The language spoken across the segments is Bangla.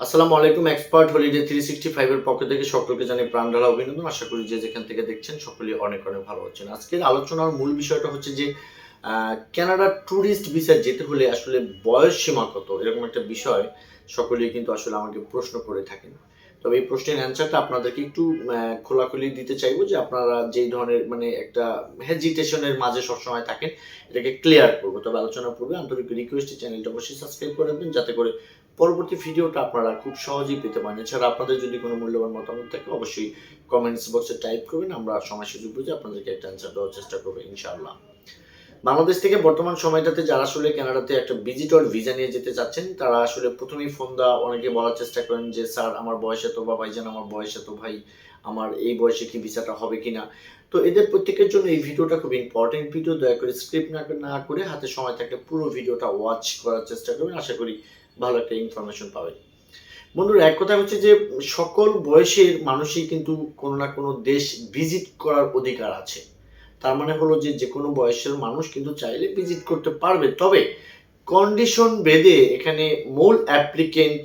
আসসালামু আলাইকুম এক্সপার্ট হলিডে থ্রি সিক্সটি ফাইভের পক্ষ থেকে সকলকে জানিয়ে প্রাণ ঢালা অভিনন্দন। আশা করি যে যেখান থেকে দেখছেন সকলে অনেক অনেক ভালো হচ্ছেন আজকের আলোচনার মূল বিষয়টা হচ্ছে যে কানাডার ট্যুরিস্ট ভিসা যেতে হলে আসলে বয়স সীমা কত? এরকম একটা বিষয় সকলেই কিন্তু আসলে আমাকে প্রশ্ন করে থাকেন। তবে এই প্রশ্নের অ্যান্সারটা আপনাদেরকে একটু খোলাখুলি দিতে চাইব যে আপনারা যেই ধরনের মানে একটা হেজিটেশনের মাঝে সবসময় থাকেন, এটাকে ক্লিয়ার করব। তবে আলোচনা পূর্বে আন্তরিক রিকোয়েস্ট চ্যানেলটা অবশ্যই সাবস্ক্রাইব করে রাখবেন যাতে করে পরবর্তী ভিডিওটা আপনারা খুব সহজেই পেতে পারেন। এছাড়া আপনাদের যদি কোনো মূল্যবান মতামত থাকে, অবশ্যই কমেন্টস বক্সে টাইপ করবেন। আমরা সময় সুযোগ বুঝে আপনাদেরকে একটা অ্যান্সার দেওয়ার চেষ্টা করব, ইনশাআল্লাহ। বাংলাদেশ থেকে বর্তমান সময়টাতে যারা আসলে কানাডাতে একটা ভিজিটর ভিসা নিয়ে যেতে চাচ্ছেন, তারা আসলে প্রথমেই ফোন দেওয়া অনেকে বলার চেষ্টা করেন যে, স্যার, আমার বয়স এত, বা ভাইজান, আমার বয়স এত, ভাই, আমার এই বয়সে কি ভিসাটা হবে কিনা? তো এদের প্রত্যেকের জন্য এই ভিডিওটা খুব ইম্পর্টেন্ট ভিডিও দয়া করে স্ক্রিপ্ট না না করে হাতে সময় থাকলে পুরো ভিডিওটা ওয়াচ করার চেষ্টা করবেন। আশা করি ভালো একটা ইনফরমেশন পাবেন। বন্ধুরা, এক কথা হচ্ছে যে, সকল বয়সের মানুষই কিন্তু কোনো না কোনো দেশ ভিজিট করার অধিকার আছে। তার মানে হলো যে যে কোনো বয়সের মানুষ কিন্তু চাইলে ভিজিট করতে পারবে। তবে কন্ডিশন বেদে এখানে মূল অ্যাপ্লিকেন্ট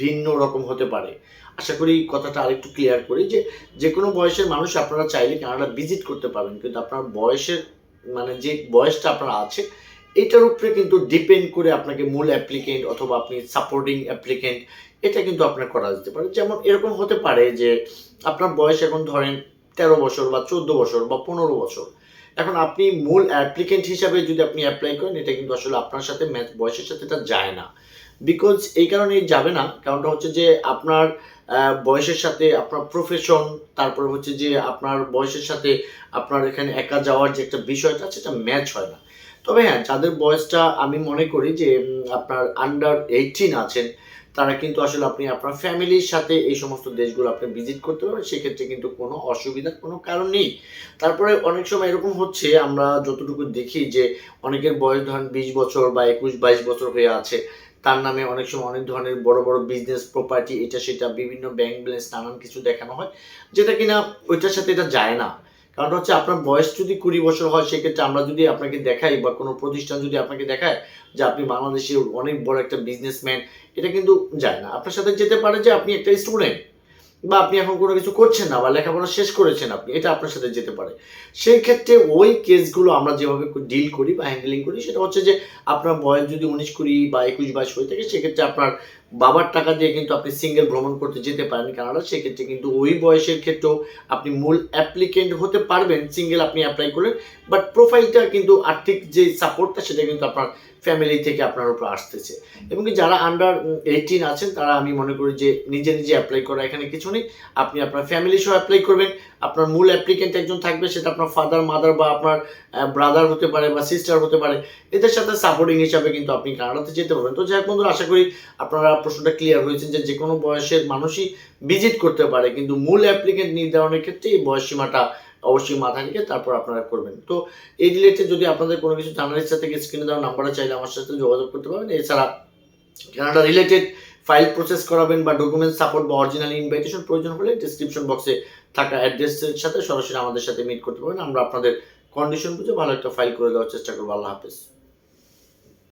ভিন্ন রকম হতে পারে। আশা করি কথাটা আরেকটু ক্লিয়ার করি যে যে কোনো বয়সের মানুষ আপনারা চাইলে কানাডা ভিজিট করতে পারবেন। কিন্তু আপনার বয়সের মানে যে বয়সটা আপনার আছে, এটার উপরে কিন্তু ডিপেন্ড করে আপনাকে মূল অ্যাপ্লিকেন্ট অথবা আপনি সাপোর্টিং অ্যাপ্লিকেন্ট এটা কিন্তু আপনার করা যেতে পারে। যেমন এরকম হতে পারে যে আপনার বয়স এখন ধরেন তেরো বছর বা চোদ্দ বছর বা পনেরো বছর। এখন আপনি মূল অ্যাপ্লিকেন্ট হিসাবে যদি আপনি অ্যাপ্লাই করেন, এটা কিন্তু আসলে আপনার সাথে ম্যাচ বয়সের সাথে এটা যায় না। বিকজ এই কারণে যাবে না। কারণটা হচ্ছে যে আপনার বয়সের সাথে আপনার প্রফেশন তারপরে হচ্ছে যে আপনার বয়সের সাথে আপনার এখানে একা যাওয়ার যে একটা বিষয়টা, সেটা ম্যাচ হয় না। তবে হ্যাঁ যাদের বয়সটা আমি মনে করি যে আপনার আন্ডার এইটিন আছেন, তারা কিন্তু আসলে আপনি আপনার ফ্যামিলির সাথে এই সমস্ত দেশগুলো আপনি ভিজিট করতে পারবেন, সেক্ষেত্রে কিন্তু কোনো অসুবিধার কোনো কারণ নেই। তারপরে অনেক সময় এরকম হচ্ছে, আমরা যতটুকু দেখি যে, অনেকের বয়স ধরেন বিশ বছর বা একুশ বাইশ বছর হয়ে আছে, তার নামে অনেক সময় অনেক ধরনের বড় বড় বিজনেস প্রপার্টি এটা সেটা বিভিন্ন ব্যাংক ব্যালেন্স নানান কিছু দেখানো হয়, যেটা কিনা ওইটার সাথে এটা যায় না। কারণ হচ্ছে আপনার বয়স যদি কুড়ি বছর হয়, সেক্ষেত্রে আমরা যদি আপনাকে দেখাই বা কোনো প্রতিষ্ঠান যদি আপনাকে দেখায় যে আপনি বাংলাদেশের অনেক বড় একটা বিজনেসম্যান এটা কিন্তু যায় না। আপনার সাথে যেতে পারে যে আপনি একটা স্টুডেন্ট বা আপনি এখন কোনো কিছু করছেন না বা লেখাপড়া শেষ করেছেন আপনি, এটা আপনার সাথে যেতে পারে। সেই ক্ষেত্রে ওই কেসগুলো আমরা যেভাবে ডিল করি বা হ্যান্ডেলিং করি, সেটা হচ্ছে যে আপনার বয়স যদি উনিশ কুড়ি বা একুশ বাইশ হয়ে থাকে, সেক্ষেত্রে আপনার বাবার টাকা দিয়ে কিন্তু আপনি সিঙ্গেল ভ্রমণ করতে যেতে পারেন কানাডা সেক্ষেত্রে কিন্তু ওই বয়সের ক্ষেত্রেও আপনি মূল অ্যাপ্লিকেন্ট হতে পারবেন সিঙ্গেল আপনি অ্যাপ্লাই করলেন বাট প্রোফাইলটা কিন্তু আর্থিক যে সাপোর্টটা সেটা কিন্তু আপনার ফ্যামিলি থেকে আপনার উপর আসতেছে। এবং যারা আন্ডার এইটিন আছেন, তারা আমি মনে করি যে নিজে নিজে অ্যাপ্লাই করা এখানে কিছু নেই। আপনি আপনার ফ্যামিলি সহ অ্যাপ্লাই করবেন, আপনার মূল অ্যাপ্লিকেন্ট একজন থাকবে, সেটা আপনার ফাদার মাদার বা আপনার ব্রাদার হতে পারে বা সিস্টার হতে পারে। এদের সাথে সাপোর্টিং হিসাবে কিন্তু আপনি কানাডাতে যেতে পারবেন। তো যাই হোক বন্ধুরা, আশা করি আপনারা প্রশ্নটা ক্লিয়ার হয়েছেন যে যে কোনো বয়সের মানুষই ভিজিট করতে পারে, কিন্তু মূল অ্যাপ্লিকেন্ট নির্ধারণের ক্ষেত্রে এই বয়স সীমাটা অবশ্যই মাথায় রেখে তারপর আপনারা করবেন। তো এই রিলেটেড যদি আপনাদের কোনো কিছু জানার ইচ্ছা থেকে স্ক্রিনে দেওয়া নাম্বারে চাইলে আমার সাথে যোগাযোগ করতে পারবেন। এছাড়া কানাডা রিলেটেড ফাইল প্রসেস করাবেন বা ডকুমেন্ট সাপোর্ট বা অরিজিনাল ইনভাইটেশন প্রয়োজন হলে ডিসক্রিপশন বক্সে থাকা অ্যাড্রেসের সাথে সরাসরি আমাদের সাথে মিট করতে পারবেন। আমরা আপনাদের কন্ডিশন বুঝে ভালো একটা ফাইল করে দেওয়ার চেষ্টা করব। আল্লাহ হাফেজ।